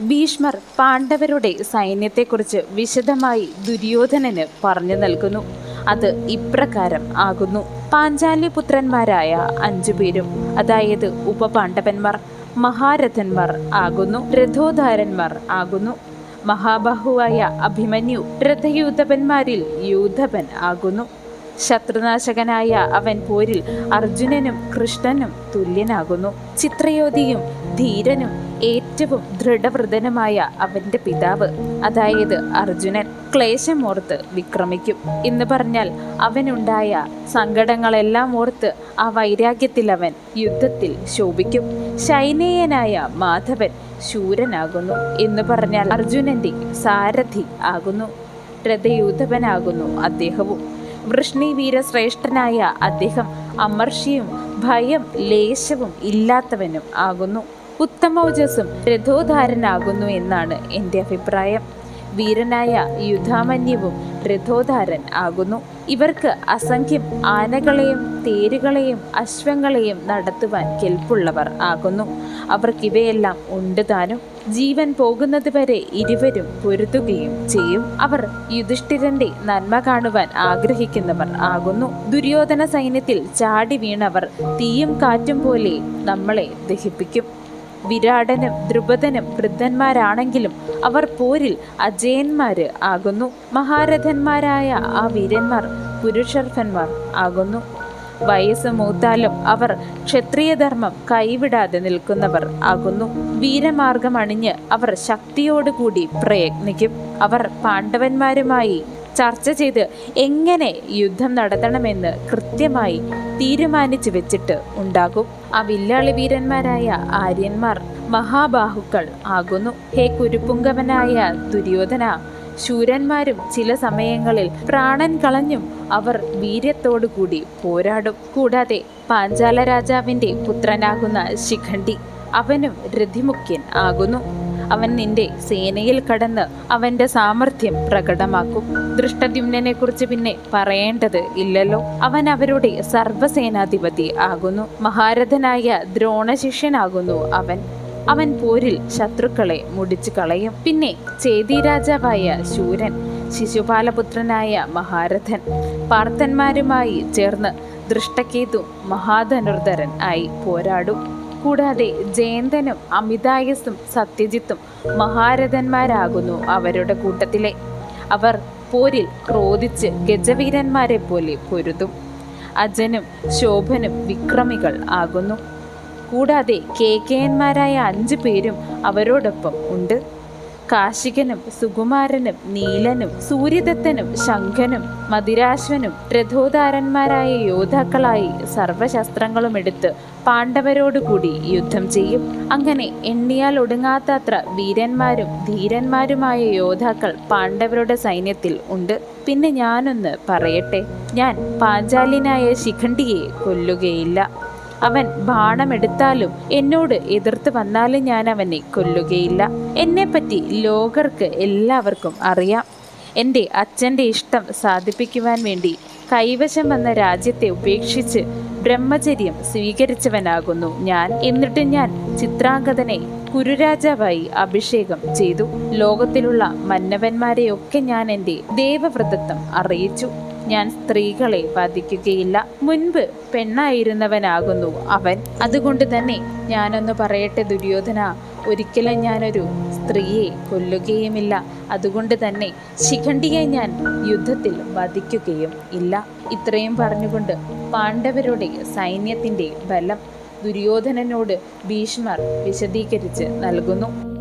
ഭീഷ്മർ പാണ്ഡവരുടെ സൈന്യത്തെക്കുറിച്ച് വിശദമായി ദുര്യോധനന് പറഞ്ഞു നൽകുന്നു. അത് ഇപ്രകാരം ആകുന്നു. പാഞ്ചാല്യപുത്രന്മാരായ അഞ്ചു പേരും അതായത് ഉപപാണ്ഡവന്മാർ മഹാരഥന്മാർ ആകുന്നു. രഥോധാരന്മാർ ആകുന്നു. മഹാബാഹുവായ അഭിമന്യു രഥയൂഥപന്മാരിൽ യൂഥപൻ ആകുന്നു. ശത്രുനാശകനായ അവൻ പോരിൽ അർജുനനും കൃഷ്ണനും തുല്യനാകുന്നു. ചിത്രയോധിയും ധീരനും ഏറ്റവും ദൃഢവൃതനുമായ അവന്റെ പിതാവ് അതായത് അർജുനൻ ക്ലേശമോർത്ത് വിക്രമിക്കും. എന്ന് പറഞ്ഞാൽ അവനുണ്ടായ സങ്കടങ്ങളെല്ലാം ഓർത്ത് ആ വൈരാഗ്യത്തിൽ അവൻ യുദ്ധത്തിൽ ശോഭിക്കും. ശൈനേയനായ മാധവൻ ശൂരനാകുന്നു എന്ന് പറഞ്ഞാൽ അർജുനന്റെ സാരഥി ആകുന്നു. രഥയൂധവനാകുന്നു അദ്ദേഹവും. വൃഷ്ണി വീരശ്രേഷ്ഠനായ അദ്ദേഹം അമർഷിയും ഭയം ലേശവും ഇല്ലാത്തവനും ആകുന്നു. ഉത്തമോജസ്സും രഥോധാരനാകുന്നു എന്നാണ് എന്റെ അഭിപ്രായം. വീരനായ യുധാമന്യവും രഥോധാരൻ ആകുന്നു. ഇവർക്ക് അസംഖ്യം ആനകളെയും തേരുകളെയും അശ്വങ്ങളെയും നടത്തുവാൻ കെൽപ്പുള്ളവർ ആകുന്നു. അവർക്കിവയെല്ലാം ഉണ്ട് താനും. ജീവൻ പോകുന്നത് വരെ ഇരുവരും പൊരുതുകയും ചെയ്യും. അവർ യുധിഷ്ഠിരന്റെ നന്മ കാണുവാൻ ആഗ്രഹിക്കുന്നവർ ആകുന്നു. ദുര്യോധന സൈന്യത്തിൽ ചാടി വീണവർ തീയും കാറ്റും പോലെ നമ്മളെ ദഹിപ്പിക്കും. വിരാടനും ദ്രുപദനും വൃദ്ധന്മാരാണെങ്കിലും അവർ പോരിൽ അജയന്മാര് ആകുന്നു. മഹാരഥന്മാരായ ആ വീരന്മാർ പുരുഷർഫന്മാർ ആകുന്നു. വയസ്സ് മൂത്താലും അവർ ക്ഷത്രിയധർമ്മം കൈവിടാതെ നിൽക്കുന്നവർ ആകുന്നു. വീരമാർഗം അണിഞ്ഞ് അവർ ശക്തിയോടുകൂടി പ്രയത്നിക്കും. അവർ പാണ്ഡവന്മാരുമായി ചർച്ച ചെയ്ത് എങ്ങനെ യുദ്ധം നടത്തണമെന്ന് കൃത്യമായി തീരുമാനിച്ചു വെച്ചിട്ട് ഉണ്ടാകും. ആ വില്ലാളി വീരന്മാരായ ആര്യന്മാർ മഹാബാഹുക്കൾ ആകുന്നു. ഹേ കുരുപ്പുങ്കവനായ ദുര്യോധന ശൂരന്മാരും ചില സമയങ്ങളിൽ പ്രാണൻ കളഞ്ഞും അവർ വീര്യത്തോടുകൂടി പോരാടും. കൂടാതെ പാഞ്ചാല രാജാവിന്റെ പുത്രനാകുന്ന ശിഖണ്ഡി അവനും രഥിമുഖ്യൻ ആകുന്നു. അവൻ നിന്റെ സേനയിൽ കടന്ന് അവന്റെ സാമർഥ്യം പ്രകടമാക്കും. ദൃഷ്ടദ്യുമ്നെ കുറിച്ച് പിന്നെ പറയേണ്ടത് ഇല്ലല്ലോ. അവൻ അവരുടെ സർവസേനാധിപതി ആകുന്നു. മഹാരഥനായ ദ്രോണശിഷ്യനാകുന്നു അവൻ. അവൻ പോരിൽ ശത്രുക്കളെ മുടിച്ചു കളയും. പിന്നെ ചേതി രാജാവായ ശൂരൻ ശിശുപാലപുത്രനായ മഹാരഥൻ പാർത്ഥന്മാരുമായി ചേർന്ന് ദൃഷ്ടകേതു മഹാധനുർധരൻ ആയി പോരാടും. കൂടാതെ ജയന്തനും അമിതായസും സത്യജിത്തും മഹാരഥന്മാരാകുന്നു അവരുടെ കൂട്ടത്തിലെ. അവർ പോരിൽ ക്രോധിച്ച് ഗജവീരന്മാരെ പോലെ പൊരുതും. അജനും ശോഭനും വിക്രമികൾ ആകുന്നു. കൂടാതെ കേകയന്മാരായ അഞ്ചു പേരും അവരോടൊപ്പം ഉണ്ട്. കാശികനും സുകുമാരനും നീലനും സൂര്യദത്തനും ശംഖനും മതിരാശ്വനും രഥോധാരന്മാരായ യോദ്ധാക്കളായി സർവശസ്ത്രങ്ങളും എടുത്ത് പാണ്ഡവരോടുകൂടി യുദ്ധം ചെയ്യും. അങ്ങനെ എണ്ണിയാൽ ഒടുങ്ങാത്തത്ര വീരന്മാരും ധീരന്മാരുമായ യോദ്ധാക്കൾ പാണ്ഡവരുടെ സൈന്യത്തിൽ ഉണ്ട്. പിന്നെ ഞാനൊന്ന് പറയട്ടെ. ഞാൻ പാഞ്ചാലിനായ ശിഖണ്ഡിയെ കൊല്ലുകയില്ല. അവൻ ബാണമെടുത്താലും എന്നോട് എതിർത്ത് വന്നാലും ഞാൻ അവനെ കൊല്ലുകയില്ല. എന്നെപ്പറ്റി ലോകർക്ക് എല്ലാവർക്കും അറിയാം. എന്റെ അച്ഛന്റെ ഇഷ്ടം സാധിപ്പിക്കുവാൻ വേണ്ടി കൈവശം വന്ന രാജ്യത്തെ ഉപേക്ഷിച്ച് ബ്രഹ്മചര്യം സ്വീകരിച്ചവനാകുന്നു ഞാൻ. എന്നിട്ട് ഞാൻ ചിത്രാംഗതനെ കുരുരാജാവായി അഭിഷേകം ചെയ്തു. ലോകത്തിലുള്ള മന്നവന്മാരെയൊക്കെ ഞാൻ എന്റെ ദേവവ്രതത്വം അറിയിച്ചു. ഞാൻ സ്ത്രീകളെ വധിക്കുകയില്ല മുൻപ് പെണ്ണായിരുന്നവനാകുന്നു അവൻ. അതുകൊണ്ട് തന്നെ ഞാനൊന്ന് പറയട്ടെ ദുര്യോധന ഒരിക്കലും ഞാനൊരു സ്ത്രീയെ കൊല്ലുകയുമില്ല. അതുകൊണ്ട് തന്നെ ശിഖണ്ഡിയെ ഞാൻ യുദ്ധത്തിൽ വധിക്കുകയും ഇല്ല. ഇത്രയും പറഞ്ഞുകൊണ്ട് പാണ്ഡവരുടെ സൈന്യത്തിന്റെ ബലം ദുര്യോധനനോട് ഭീഷ്മർ വിശദീകരിച്ച് നൽകുന്നു.